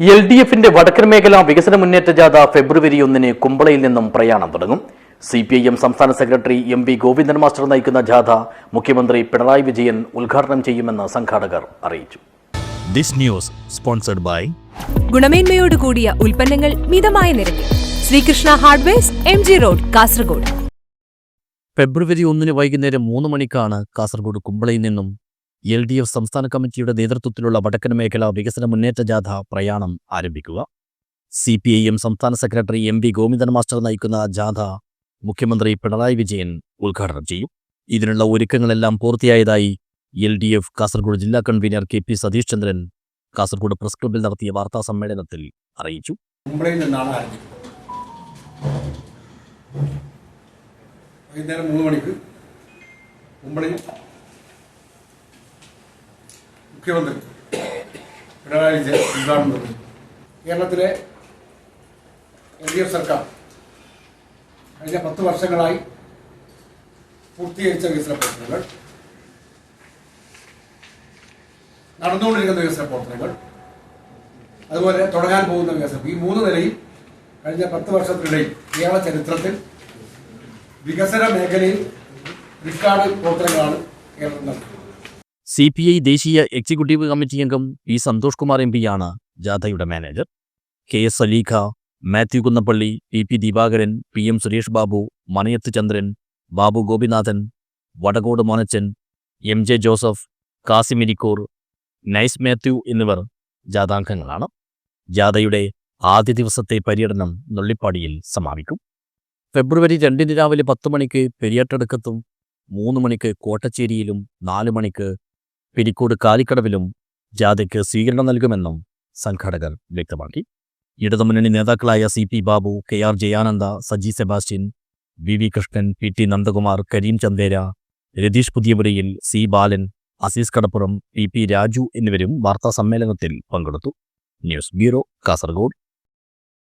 L D എഫിന്റെ വടക്കൻ മേഖല വികസന മുന്നേറ്റ ജാഥ ഫെബ്രുവരി ഒന്നിന് കുമ്പളയിൽ നിന്നും പ്രയാണം തുടങ്ങും. സി പി ഐ എം സംസ്ഥാന secretary M V Govindan master നയിക്കുന്ന ജാഥ മുഖ്യമന്ത്രി പിണറായി വിജയൻ ഉദ്ഘാടനം ചെയ്യുമെന്ന് സംഘാടകർ അറിയിച്ചു. This news sponsored by ഗുണമേന്മയോട് കൂടിയ ഉൽപ്പന്നങ്ങൾ മിതമായ നിരക്കിൽ. Sreekrishna hardwares M G road Kasaragod. ഫെബ്രുവരി ഒന്നിന് വൈകുന്നേരം മൂന്ന് മണിക്കാണ് കാസർഗോഡ് കുമ്പളയിൽ നിന്നും എൽ ഡി എഫ് സംസ്ഥാന കമ്മിറ്റിയുടെ നേതൃത്വത്തിലുള്ള വടക്കൻ മേഖല വികസന മുന്നേറ്റ ജാഥ പ്രയാണം ആരംഭിക്കുക. സി പി ഐ എം സംസ്ഥാന secretary M V Govindan master നയിക്കുന്ന ജാഥ മുഖ്യമന്ത്രി പിണറായി വിജയൻ ഉദ്ഘാടനം ചെയ്യും. ഇതിനുള്ള ഒരുക്കങ്ങളെല്ലാം പൂർത്തിയായതായി എൽ ഡി എഫ് കാസർഗോഡ് ജില്ലാ convener K P Satheesh Chandran Kasaragod press ക്ലബ്ബിൽ നടത്തിയ വാർത്താ സമ്മേളനത്തിൽ അറിയിച്ചു. വൈകുന്നേരം മൂന്ന് മണിക്ക് മുംബൈയിൽ മുഖ്യമന്ത്രി പിണറായി വിജയൻ ഉദ്ഘാടനം നിർവഹിക്കും കേരളത്തിലെ എൽ ഡി എഫ് സർക്കാർ കഴിഞ്ഞ പത്ത് വർഷങ്ങളായി പൂർത്തീകരിച്ച വികസന പ്രവർത്തനങ്ങൾ നടന്നുകൊണ്ടിരിക്കുന്ന വികസന പ്രവർത്തനങ്ങൾ അതുപോലെ തുടങ്ങാൻ പോകുന്ന വികസനം ഈ മൂന്ന് നിലയിൽ കഴിഞ്ഞ പത്ത് വർഷത്തിനിടയിൽ കേരള ചരിത്രത്തിൽ വികസന മേഖലയിൽ റിക്കാർഡ് പ്രവർത്തനങ്ങളാണ് കേരളം നടത്തുന്നത്. സി പി ഐ ദേശീയ എക്സിക്യൂട്ടീവ് കമ്മിറ്റി അംഗം പി സന്തോഷ് കുമാർ എം ആണ് ജാഥയുടെ manager. K S Aleekha Mathew Kunnappally T P Divakaran P M Suresh Babu Manayath Chandran Babu Gopinathan Vadakode Monachan M J Joseph Kasim Irikkur nice Mathew എന്നിവർ ജാഥാംഗങ്ങളാണ് ജാഥയുടെ ആദ്യ ദിവസത്തെ പര്യടനം നുള്ളിപ്പാടിയിൽ സമാപിക്കും. ഫെബ്രുവരി രണ്ടിന് രാവിലെ പത്ത് മണിക്ക് പെരിയാട്ടടുക്കത്തും മൂന്ന് മണിക്ക് കോട്ടച്ചേരിയിലും നാല് മണിക്ക് പിരിക്കോട് കാലിക്കടവിലും ജാഥയ്ക്ക് സ്വീകരണം നൽകുമെന്നും സംഘാടകർ വ്യക്തമാക്കി. ഇടതുമുന്നണി നേതാക്കളായ C P Babu K R Jayananda Saji Sebastian V V Krishnan P T Nandakumar Kareem Chandera Ratheesh Puthiyapurayil C Balan Azeez Kadappuram P P Raju എന്നിവരും വാർത്താ സമ്മേളനത്തിൽ പങ്കെടുത്തു. News bureau Kasaragod.